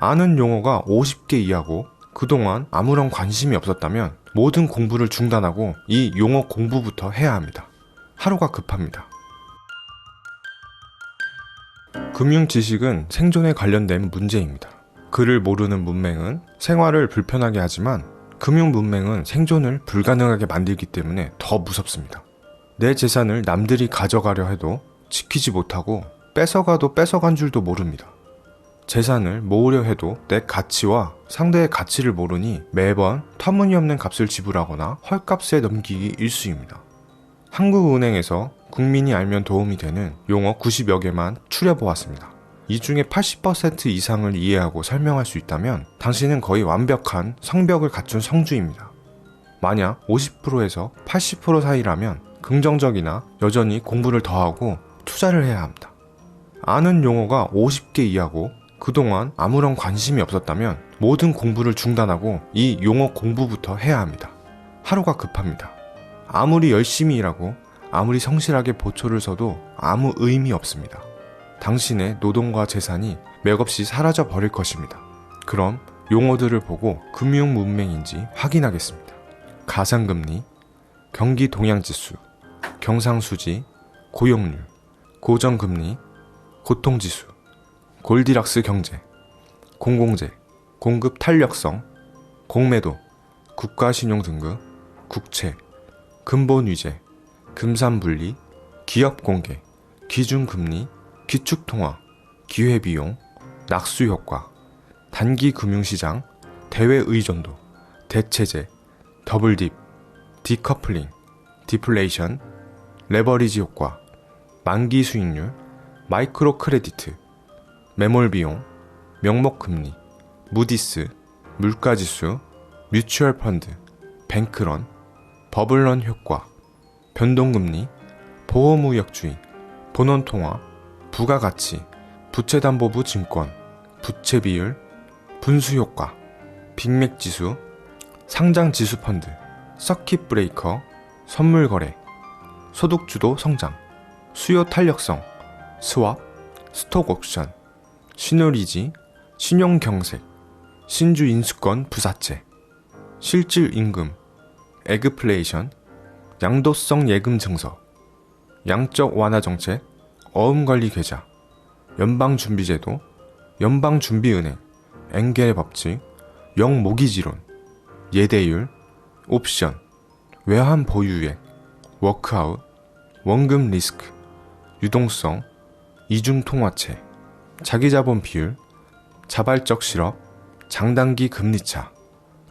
아는 용어가 50개 이하고 그동안 아무런 관심이 없었다면 모든 공부를 중단하고 이 용어 공부부터 해야 합니다. 하루가 급합니다. 금융 지식은 생존에 관련된 문제입니다. 글을 모르는 문맹은 생활을 불편하게 하지만 금융 문맹은 생존을 불가능하게 만들기 때문에 더 무섭습니다. 내 재산을 남들이 가져가려 해도 지키지 못하고 뺏어가도 뺏어간 줄도 모릅니다. 재산을 모으려 해도 내 가치와 상대의 가치를 모르니 매번 터무니없는 값을 지불하거나 헐값에 넘기기 일수입니다. 한국은행에서 국민이 알면 도움이 되는 용어 90여 개만 추려보았습니다. 이 중에 80% 이상을 이해하고 설명할 수 있다면 당신은 거의 완벽한 성벽을 갖춘 성주입니다. 만약 50%에서 80% 사이라면 긍정적이나 여전히 공부를 더하고 투자를 해야 합니다. 아는 용어가 50개 이하고 그동안 아무런 관심이 없었다면 모든 공부를 중단하고 이 용어 공부부터 해야 합니다. 하루가 급합니다. 아무리 열심히 일하고 아무리 성실하게 보초를 서도 아무 의미 없습니다. 당신의 노동과 재산이 맥없이 사라져 버릴 것입니다. 그럼 용어들을 보고 금융 문맹인지 확인하겠습니다. 가상금리, 경기 동향지수, 경상수지, 고용률, 고정금리, 고통지수, 골디락스 경제, 공공재, 공급 탄력성, 공매도, 국가신용 등급, 국채, 근본 위제, 금산분리, 기업공개, 기준금리, 기축통화, 기회비용, 낙수효과, 단기금융시장, 대외의존도, 대체제, 더블딥, 디커플링, 디플레이션, 레버리지 효과, 만기 수익률, 마이크로 크레디트, 매몰 비용, 명목 금리, 무디스, 물가지수, 뮤추얼 펀드, 뱅크런, 버블런 효과, 변동금리, 보호무역주의, 본원통화, 부가가치, 부채담보부 증권, 부채 비율, 분수효과, 빅맥지수, 상장지수 펀드, 서킷 브레이커, 선물거래, 소득주도 성장, 수요 탄력성, 스왑, 스톡 옵션, 신효리지, 신용경색, 신주 인수권 부사채, 실질 임금, 에그플레이션, 양도성 예금 증서, 양적 완화 정책, 어음 관리 계좌, 연방 준비 제도, 연방 준비 은행, 엥겔 법칙, 영 모기지론, 예대율, 옵션, 외환 보유액, 워크아웃, 원금 리스크, 유동성, 이중 통화체, 자기자본 비율, 자발적 실업, 장단기 금리차,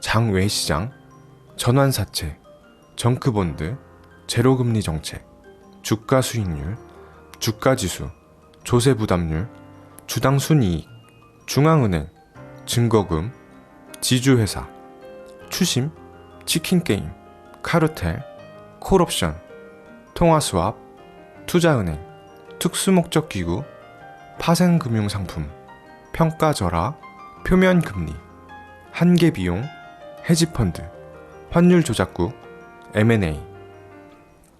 장외시장, 전환사채, 정크본드, 제로금리 정책, 주가 수익률, 주가지수, 조세부담률, 주당 순이익, 중앙은행, 증거금, 지주회사, 추심, 치킨게임, 카르텔, 콜옵션, 통화수합, 투자은행, 특수목적기구, 파생금융상품, 평가절하, 표면금리, 한계비용, 헤지펀드, 환율조작국, M&A.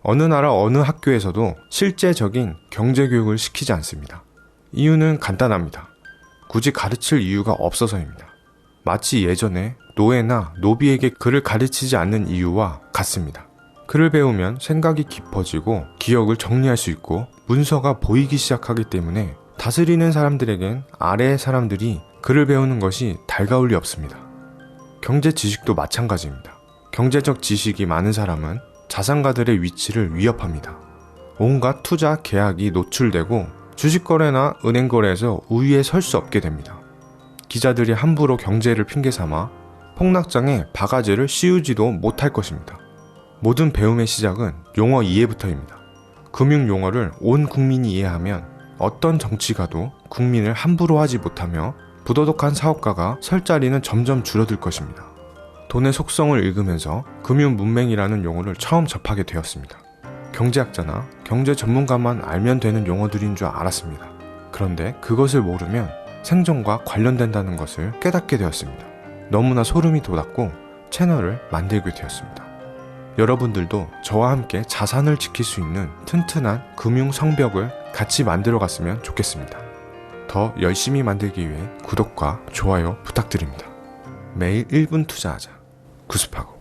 어느 나라 어느 학교에서도 실제적인 경제교육을 시키지 않습니다. 이유는 간단합니다. 굳이 가르칠 이유가 없어서입니다. 마치 예전에 노예나 노비에게 글을 가르치지 않는 이유와 같습니다. 글을 배우면 생각이 깊어지고 기억을 정리할 수 있고 문서가 보이기 시작하기 때문에 다스리는 사람들에겐 아래의 사람들이 글을 배우는 것이 달가울 리 없습니다. 경제 지식도 마찬가지입니다. 경제적 지식이 많은 사람은 자산가들의 위치를 위협합니다. 온갖 투자 계약이 노출되고 주식 거래나 은행 거래에서 우위에 설 수 없게 됩니다. 기자들이 함부로 경제를 핑계 삼아 폭락장에 바가지를 씌우지도 못할 것입니다. 모든 배움의 시작은 용어 이해부터입니다. 금융 용어를 온 국민이 이해하면 어떤 정치가도 국민을 함부로 하지 못하며 부도덕한 사업가가 설 자리는 점점 줄어들 것입니다. 돈의 속성을 읽으면서 금융 문맹이라는 용어를 처음 접하게 되었습니다. 경제학자나 경제 전문가만 알면 되는 용어들인 줄 알았습니다. 그런데 그것을 모르면 생존과 관련된다는 것을 깨닫게 되었습니다. 너무나 소름이 돋았고 채널을 만들게 되었습니다. 여러분들도 저와 함께 자산을 지킬 수 있는 튼튼한 금융 성벽을 같이 만들어 갔으면 좋겠습니다. 더 열심히 만들기 위해 구독과 좋아요 부탁드립니다. 매일 1분 투자하자. 구습하고.